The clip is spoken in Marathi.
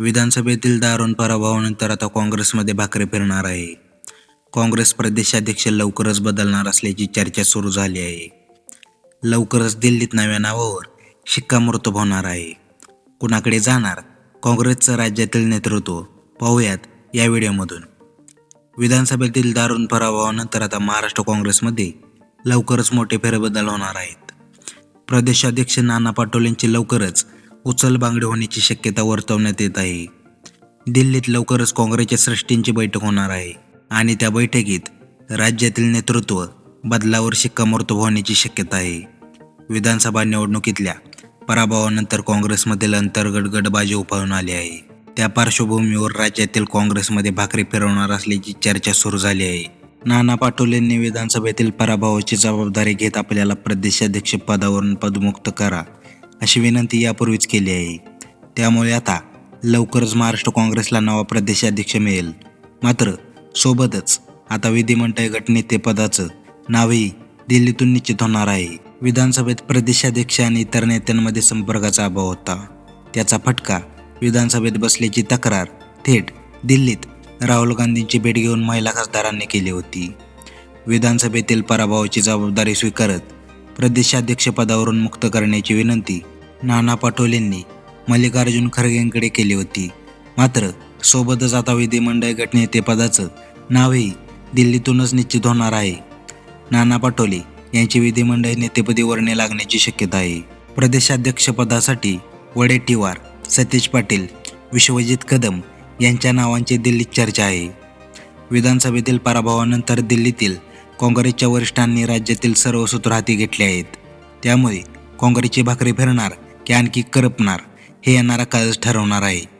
विधानसभेतील दारुण पराभवानंतर आता काँग्रेसमध्ये भाकरी फिरणार आहे. काँग्रेस प्रदेशाध्यक्ष लवकरच बदलणार असल्याची चर्चा सुरू झाली आहे. लवकरच दिल्लीत नव्या नावावर शिक्कामोर्तब होणार आहे. कुणाकडे जाणार? काँग्रेसचं राज्यातील नेतृत्व? पाहूयात या व्हिडिओमधून. विधानसभेतील दारुण पराभवानंतर आता महाराष्ट्र काँग्रेसमध्ये लवकरच मोठे फेरबदल होणार आहेत. प्रदेशाध्यक्ष नाना पाटोलेंची लवकरच उचलबांगडी होण्याची शक्यता वर्तवण्यात येत आहे. दिल्लीत लवकरच काँग्रेसच्या सृष्टींची बैठक होणार आहे आणि त्या बैठकीत राज्यातील नेतृत्व बदलावर शिक्कामोर्तब होण्याची शक्यता आहे. विधानसभा निवडणुकीतल्या पराभवानंतर काँग्रेसमधील अंतर्गत गटबाजी उफाळून आली आहे. त्या पार्श्वभूमीवर राज्यातील काँग्रेसमध्ये भाकरी फिरवणार असल्याची चर्चा सुरू झाली आहे. नाना पाटोलेंनी विधानसभेतील पराभवाची जबाबदारी घेत आपल्याला प्रदेशाध्यक्ष पदावरून पदमुक्त करा अशी विनंती यापूर्वीच केली आहे. त्यामुळे आता लवकरच महाराष्ट्र काँग्रेसला नवा प्रदेशाध्यक्ष मिळेल. मात्र सोबतच आता विधिमंडळ गटनेतेपदाचं नावही दिल्लीतून निश्चित होणार आहे. विधानसभेत प्रदेशाध्यक्ष आणि इतर नेत्यांमध्ये संपर्काचा अभाव होता. त्याचा फटका विधानसभेत बसल्याची तक्रार थेट दिल्लीत राहुल गांधींची भेट घेऊन महिला खासदारांनी केली होती. विधानसभेतील पराभवाची जबाबदारी स्वीकारत प्रदेशाध्यक्षपदावरून मुक्त करण्याची विनंती नाना पाटोलेंनी मल्लिकार्जुन खरगेंकडे केली होती. मात्र सोबतच आता विधिमंडळ गटनेतेपदाचं नावही दिल्लीतूनच निश्चित होणार आहे. नाना पाटोले यांची विधिमंडळ नेतेपदी वर्णे लागण्याची शक्यता आहे. प्रदेशाध्यक्षपदासाठी वडेट्टीवार सतीश पाटील विश्वजित कदम यांच्या नावांची दिल्लीत चर्चा आहे. विधानसभेतील पराभवानंतर दिल्लीतील काँग्रेसच्या वरिष्ठांनी राज्यातील सर्व सूत्र हाती घेतले आहेत. त्यामुळे काँग्रेसची भाकरी फिरणार की आणखी करपणार हे येणारा काळच ठरवणार आहे.